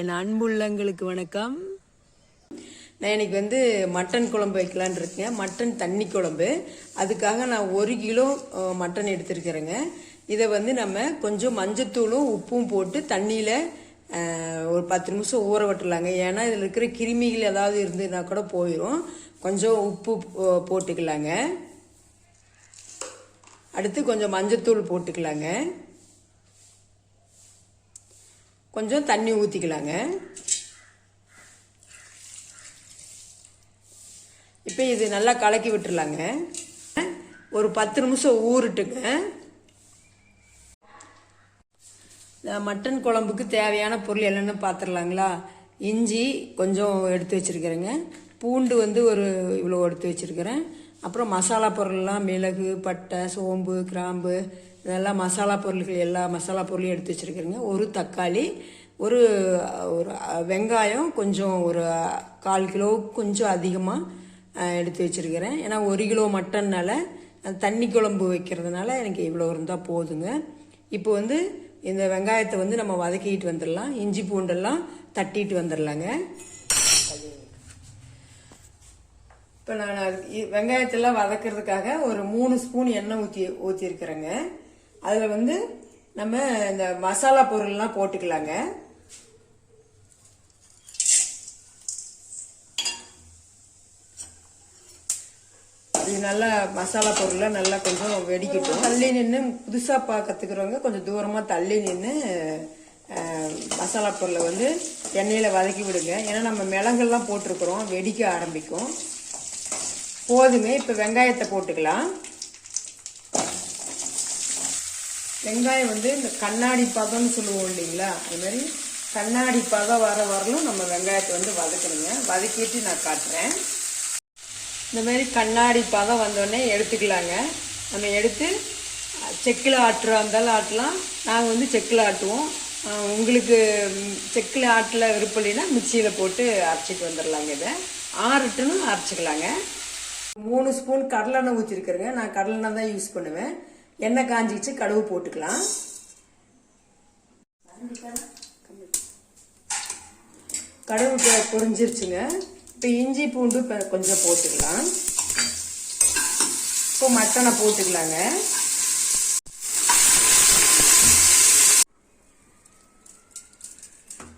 என் அன்புள்ளங்களுக்கு வணக்கம். நான் இன்னைக்கு வந்து மட்டன் குழம்பு வைக்கலான் இருக்கேன். மட்டன் தண்ணி குழம்பு. அதுக்காக நான் ஒரு கிலோ மட்டன் எடுத்திருக்கிறேங்க. இதை வந்து நம்ம கொஞ்சம் மஞ்சத்தூளும் உப்பும் போட்டு தண்ணியில் ஒரு பத்து நிமிஷம் ஊற விட்டுலாங்க ஏன்னா இதில் இருக்கிற கிருமிகள் ஏதாவது இருந்ததுன்னா கூட போயிடும் கொஞ்சம் உப்பு போட்டுக்கலாங்க. அடுத்து கொஞ்சம் மஞ்சத்தூள் போட்டுக்கலாங்க. கொஞ்சம் தண்ணி ஊற்றிக்கலாங்க இப்போ இது நல்லா கலக்கி விட்டுறலாங்க. ஒரு பத்து நிமிஷம் ஊறுட்டுங்க. இந்த மட்டன் குழம்புக்கு தேவையான பொருள் என்னென்னு பார்த்துடலாங்களா இஞ்சி கொஞ்சம் எடுத்து வச்சுருக்கிறேங்க. பூண்டு வந்து ஒரு இவ்வளோ எடுத்து வச்சுருக்கிறேன். அப்புறம் மசாலா பொருள்லாம் மிளகு பட்டை சோம்பு கிராம்பு இதெல்லாம் மசாலா பொருள்கள் எல்லா மசாலா பொருளையும் எடுத்து வச்சுருக்குறேங்க. ஒரு தக்காளி ஒரு ஒரு வெங்காயம் கொஞ்சம் ஒரு கால் கிலோவுக்கு கொஞ்சம் அதிகமாக எடுத்து வச்சுருக்கிறேன். ஏன்னா ஒரு கிலோ மட்டன்னால தண்ணி குழம்பு வைக்கிறதுனால எனக்கு இவ்வளோ இருந்தால் போதுங்க. இப்போ வந்து இந்த வெங்காயத்தை வந்து நம்ம வதக்கிட்டு வந்துடலாம் இஞ்சி பூண்டெல்லாம் தட்டிட்டு வந்துடலாங்க இப்போ நான் வெங்காயத்தெல்லாம் வதக்கிறதுக்காக ஒரு மூணு ஸ்பூன் எண்ணெய் ஊற்றி ஊற்றிருக்கிறேங்க அதில் வந்து நம்ம இந்த மசாலா பொருள்லாம் போட்டுக்கலாங்க. இது நல்லா மசாலா பொருள்லாம் நல்லா கொஞ்சம் வெடிக்கட்டும். தள்ளி நின்று புதுசாக பா கொஞ்சம் தூரமாக தள்ளி நின்று மசாலா பொருளை வந்து எண்ணெயில் வதக்கி விடுங்க. ஏன்னா நம்ம மிளகுலாம் போட்டிருக்கிறோம் வெடிக்க ஆரம்பிக்கும். போதுமே இப்போ வெங்காயத்தை போட்டுக்கலாம். வெங்காயம் வந்து இந்த கண்ணாடி பதம்னு சொல்லுவோம் இல்லைங்களா? அது மாதிரி கண்ணாடி பதம் வர வரலும் நம்ம வெங்காயத்தை வந்து வதக்கணுங்க. வதக்கிட்டு நான் காட்டுறேன். இந்த மாதிரி கண்ணாடி பதம் வந்தோடனே எடுத்துக்கலாங்க. நம்ம எடுத்து செக்கில் ஆட்டுறோம் இருந்தாலும் ஆட்டலாம். நாங்கள் வந்து செக்கில் ஆட்டுவோம். உங்களுக்கு செக்கில் ஆட்டில் விருப்பம் இல்லைன்னா மிக்சியில் போட்டு அரைச்சிட்டு வந்துடலாங்க இதை. ஆறட்டுன்னு அரைச்சிக்கலாங்க. மூணு ஸ்பூன் கடலெண்ணெய் ஊற்றிருக்கிறேங்க நான் கடலெண்ணெய் தான் யூஸ் பண்ணுவேன். எண்ணெய் காஞ்சிச்சு கடுகு போட்டுக்கலாம். கடுகு பொ- பொரிஞ்சிருச்சுங்க. இப்போ இஞ்சி பூண்டு இப்போ கொஞ்சம் போட்டுக்கலாம். இப்போ மட்டனை போட்டுக்கலாங்க.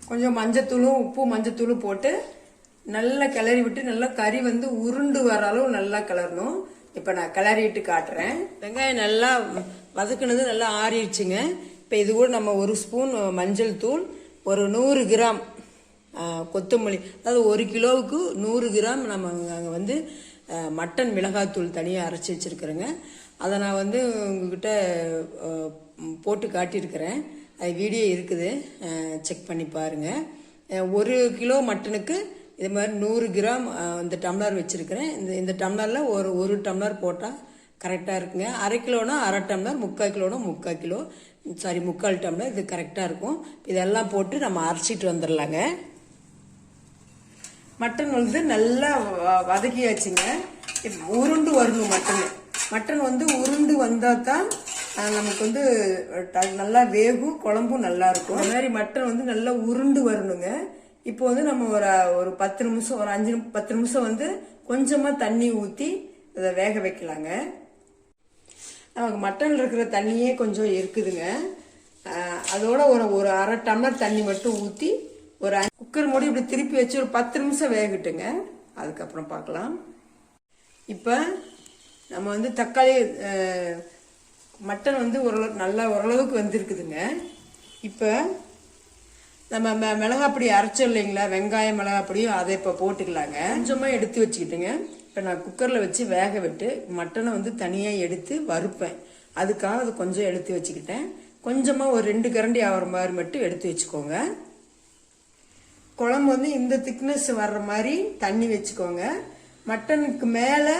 கொஞ்சம் மஞ்சத்தூளும் உப்பு மஞ்சத்தூளும் போட்டு நல்லா கிளறி விட்டு நல்லா கறி வந்து உருண்டு வர அளவு நல்லா கிளறணும். இப்போ நான் கிளறிட்டு காட்டுறேன். வெங்காயம் நல்லா வதக்குனது நல்லா ஆறிடுச்சுங்க. இப்போ இது கூட நம்ம ஒரு ஸ்பூன் மஞ்சள் தூள் ஒரு நூறு கிராம் கொத்தமல்லி. அதாவது ஒரு கிலோவுக்கு நூறு கிராம் நம்ம அங்கே வந்து மட்டன் மிளகாத்தூள் தனியாக அரைச்சி வச்சுருக்குறேங்க. அதை நான் வந்து உங்ககிட்ட போட்டு காட்டியிருக்கிறேன். அது வீடியோ இருக்குது. செக் பண்ணி பாருங்கள் ஒரு கிலோ மட்டனுக்கு இது மாதிரி நூறு கிராம் இந்த டம்ளர் வச்சுருக்கிறேன். இந்த இந்த டம்ளரில் ஒரு ஒரு டம்ளர் போட்டால் கரெக்டாக இருக்குங்க. அரை கிலோனா அரை டம்ளர் முக்கால் கிலோனா முக்கால் கிலோ. சாரி முக்கால் டம்ளர் இது கரெக்டாக இருக்கும். இதெல்லாம் போட்டு நம்ம அரைச்சிட்டு வந்துடலாங்க மட்டன் வந்து நல்லா வ- வதக்கியாச்சுங்க. உருண்டு வரணும் மட்டன். மட்டன் வந்து உருண்டு வந்தால் தான் நமக்கு வந்து ட- நல்லா வேகும் குழம்பும் நல்லா இருக்கும். மாதிரி மட்டன் வந்து நல்லா உருண்டு வரணுங்க. இப்போ வந்து நம்ம ஒரு ஒரு பத்து நிமிஷம் ஒரு அஞ்சு பத்து நிமிஷம் வந்து கொஞ்சமாக தண்ணி ஊற்றி அதை வேக வைக்கலாங்க. நமக்கு மட்டனில் இருக்கிற தண்ணியே கொஞ்சம் இருக்குதுங்க. அதோட ஒரு ஒரு அரை டம்ளர் தண்ணி மட்டும் ஊற்றி ஒரு குக்கர் மூடி இப்படி திருப்பி வச்சு ஒரு பத்து நிமிஷம் வேகட்டுங்க. அதுக்கப்புறம் பார்க்கலாம். இப்போ நம்ம வந்து தக்காளி மட்டன் வந்து ஓரளவு நல்லா ஓரளவுக்கு வந்திருக்குதுங்க. இப்போ நம்ம ம- மிளகாப்பொடி அரைச்சோம் இல்லைங்களா? வெங்காயம் மிளகாப்பொடியும் அதை இப்போ போட்டுக்கலாங்க. கொஞ்சமாக எடுத்து வச்சுக்கிட்டுங்க. இப்போ நான் குக்கரில் வச்சு வேக விட்டு மட்டனை வந்து தனியாக எடுத்து வறுப்பேன். அதுக்காக அது கொஞ்சம் எடுத்து வச்சுக்கிட்டேன். கொஞ்சமாக ஒரு ரெண்டு கரண்டி ஆகிற மாதிரி மட்டும் எடுத்து வச்சுக்கோங்க. குழம்பு வந்து இந்த திக்னஸ் வர்ற மாதிரி தண்ணி வச்சுக்கோங்க. மட்டனுக்கு மேலே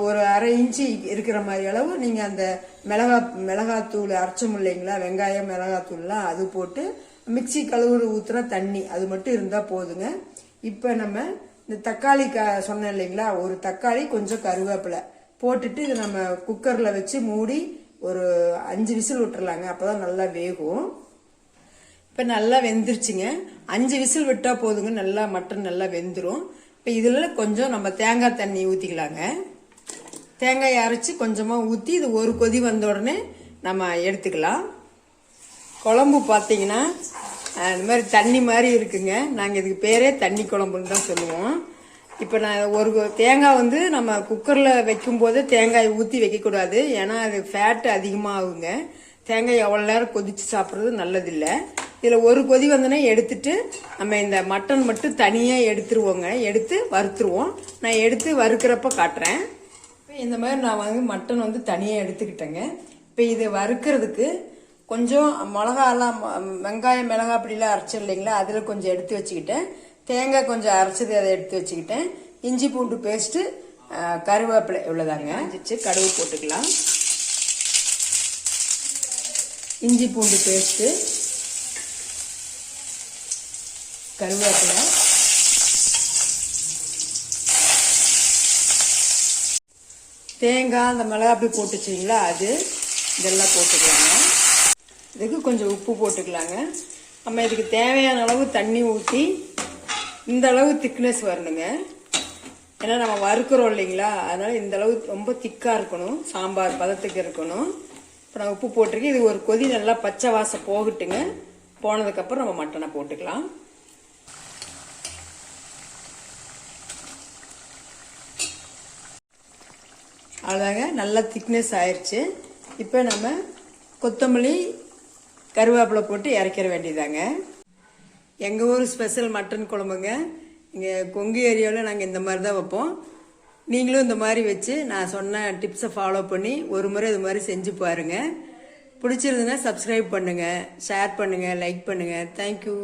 ஒரு அரை இன்ச்சு இருக்கிற மாதிரி அளவு நீங்கள் அந்த மிளகா மிளகாத்தூள் அரைச்சோம் இல்லைங்களா? வெங்காயம் மிளகாத்தூள்லாம் அது போட்டு மிக்சி கழுவுற ஊற்றுன தண்ணி அது மட்டும் இருந்தால் போதுங்க. இப்போ நம்ம இந்த தக்காளி க சொன்னேன் இல்லைங்களா ஒரு தக்காளி கொஞ்சம் கருவேப்பிலை போட்டுட்டு இது நம்ம குக்கரில் வச்சு மூடி ஒரு அஞ்சு விசில் விட்டுறலாங்க. அப்போ தான் நல்லா வேகும். இப்போ நல்லா வெந்துருச்சுங்க. அஞ்சு விசில் விட்டால் போதுங்க. நல்லா மட்டன் நல்லா வெந்துடும் இப்போ இதில் கொஞ்சம் நம்ம தேங்காய் தண்ணி ஊற்றிக்கலாங்க தேங்காய் அரைச்சி கொஞ்சமாக ஊற்றி இது ஒரு கொதி வந்த உடனே நம்ம எடுத்துக்கலாம். குழம்பு பார்த்தீங்கன்னா அஹ், இந்த மாதிரி தண்ணி மாதிரி இருக்குங்க. நாங்கள் இதுக்கு பேரே தண்ணி குழம்புன்னு தான் சொல்லுவோம். இப்போ நான் ஒரு தேங்காய் வந்து நம்ம குக்கரில் வைக்கும்போது தேங்காய் ஊற்றி வைக்கக்கூடாது. ஏன்னா அது ஃபேட்டு அதிகமாகுங்க. தேங்காய் எவ்வளோ நேரம் கொதித்து சாப்பிட்றது நல்லதில்லை. இதில் ஒரு கொதி வந்தோடனே எடுத்துட்டு நம்ம இந்த மட்டன் மட்டும் தனியாக எடுத்துருவோங்க. எடுத்து வறுத்துருவோம். நான் எடுத்து வறுக்கிறப்ப காட்டுறேன். இப்போ இந்த மாதிரி நான் வந்து மட்டன் வந்து தனியாக எடுத்துக்கிட்டேங்க. இப்போ இதை வறுக்கிறதுக்கு கொஞ்சம் மிளகாலாம் வெங்காயம் மிளகா அப்படிலாம் அரைச்சோம் இல்லைங்களா அதில் கொஞ்சம் எடுத்து வச்சுக்கிட்டேன். தேங்காய் கொஞ்சம் அரைச்சது அதை எடுத்து வச்சுக்கிட்டேன். இஞ்சி பூண்டு பேஸ்ட்டு கருவேப்பிலை இவ்வளோதாங்க. அஞ்சிச்சு கடுகு போட்டுக்கலாம். இஞ்சி பூண்டு பேஸ்ட்டு கருவேப்பிலை. தேங்காய் அந்த மிளகாப்பி போட்டு வச்சிங்களா அது இதெல்லாம் போட்டுக்கலாங்க. இதுக்கு கொஞ்சம் உப்பு போட்டுக்கலாங்க. நம்ம இதுக்கு தேவையான அளவு தண்ணி ஊற்றி இந்த அளவு திக்னஸ் வரணுங்க. ஏன்னா நம்ம வறுக்கிறோம் இல்லைங்களா? அதனால் இந்த அளவு ரொம்ப திக்காக இருக்கணும். சாம்பார் பதத்துக்கு இருக்கணும். இப்போ நான் உப்பு போட்டிருக்கேன். இது ஒரு கொதி நல்லா பச்சை வாசம் போகட்டுங்க. போனதுக்கப்புறம் நம்ம மட்டனை போட்டுக்கலாம். அவ்வளோதாங்க நல்லா திக்னஸ் ஆயிடுச்சு இப்போ நம்ம கொத்தமல்லி கருவேப்பிலை போட்டு இறக்கிற வேண்டியதாங்க. எங்கள் ஊர் ஸ்பெஷல் மட்டன் குழம்புங்க. இங்கே கொங்கு ஏரியாவில் நாங்கள் இந்த மாதிரி தான் வைப்போம். நீங்களும் இந்த மாதிரி வச்சு நான் சொன்ன டிப்ஸை ஃபாலோ பண்ணி ஒரு முறை இது மாதிரி செஞ்சு பாருங்கள் பிடிச்சிருந்துன்னா சப்ஸ்கிரைப் பண்ணுங்கள் ஷேர் பண்ணுங்கள் லைக் பண்ணுங்கள் தேங்க்யூ